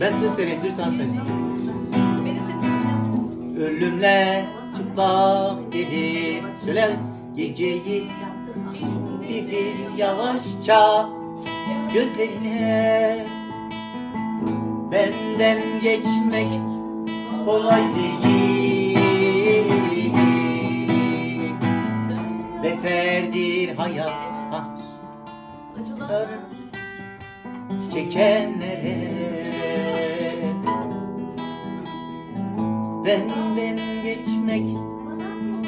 Ben size söyleyeyim, dur sen söyle. Benim? Ölümle çıplak gelir Söyle geceyi indirir yavaşça Gözlerine Benden geçmek kolay değil Beterdir hayat Acılar. çekenlere Benden geçmek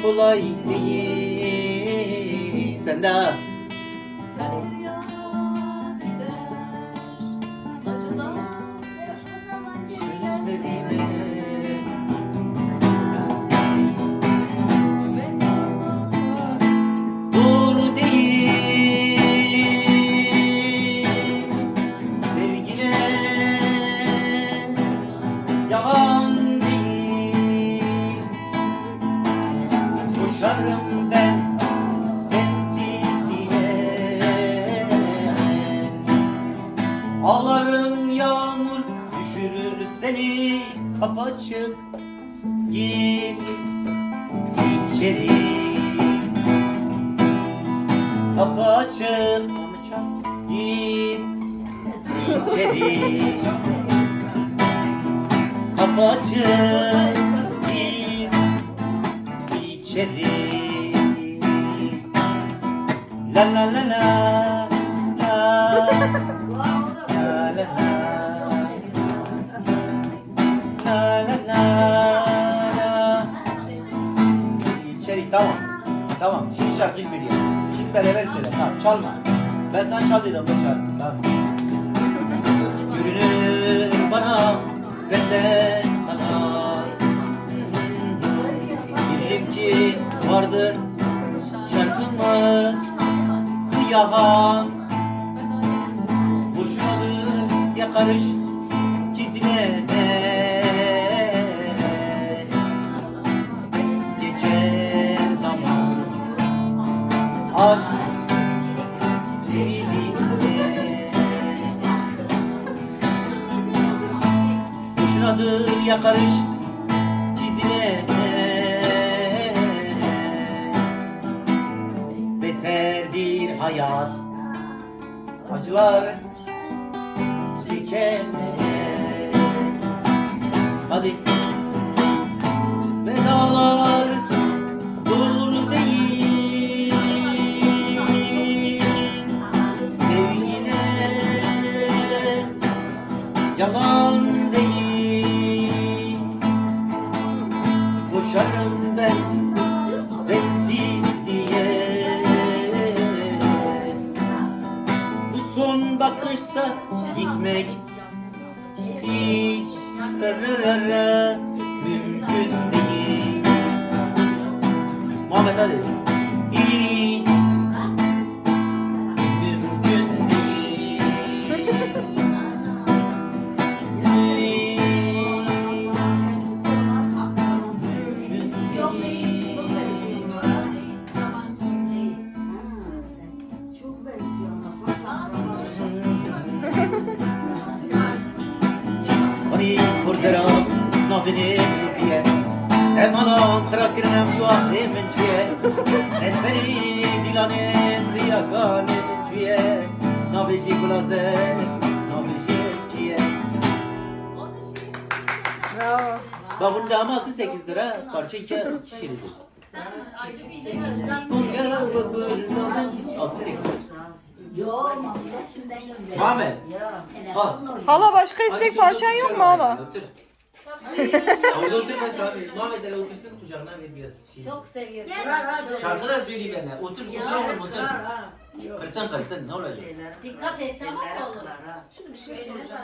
kolay değil Sen de Feryat eder. Acılar. gözlerime Koşarım ben sensizliğe. Ağlarım yağmur düşürür seni Apaçık gir içeri. Kapı açık gir içeri. Kapı açık gir içeri La la la la la La la la La la İçeri tamam. Tamam. Şimdi şarkıyı söyleyeyim. Şimdi beraber söyle. Tamam çalma. Ben sana çal dedim da çalarsın. Tamam. Görünür bana senden ki vardır şarkımı yahan Boşunadır yakarış çizilene Geçer zaman. Aşk sevilince Boşunadır yakarış çizilene Beterdir hayat. Acılar çekenlere Hadi. Vedalar doğru değil. Sevgine yalan değil. Koşarım ben gitmek hiç mümkün değil. Muhammed hadi nabini kiye Hem anam karakterim juahim tüye Eseri dilanem riyakanem tüye Nabiji kulaze Nabiji çiye Bravo. Bak bunda ama 6-8 lira parça 2 kişilik. Bunga bakır 6-8 Yok, mamda şimdiden gönder. Muhammed al. Hala başka istek parçan yok mu hala? Orada otur ben sana vereyim. Muhammed hele otursun kucağına ver biraz şey. Çok seviyorum. Şarkı da söyleyeyim benimle. Otur otur oğlum otur. Kırsan kırsın ne olacak? Dikkat et tamam mı oğlum? Şimdi bir şey soracağım.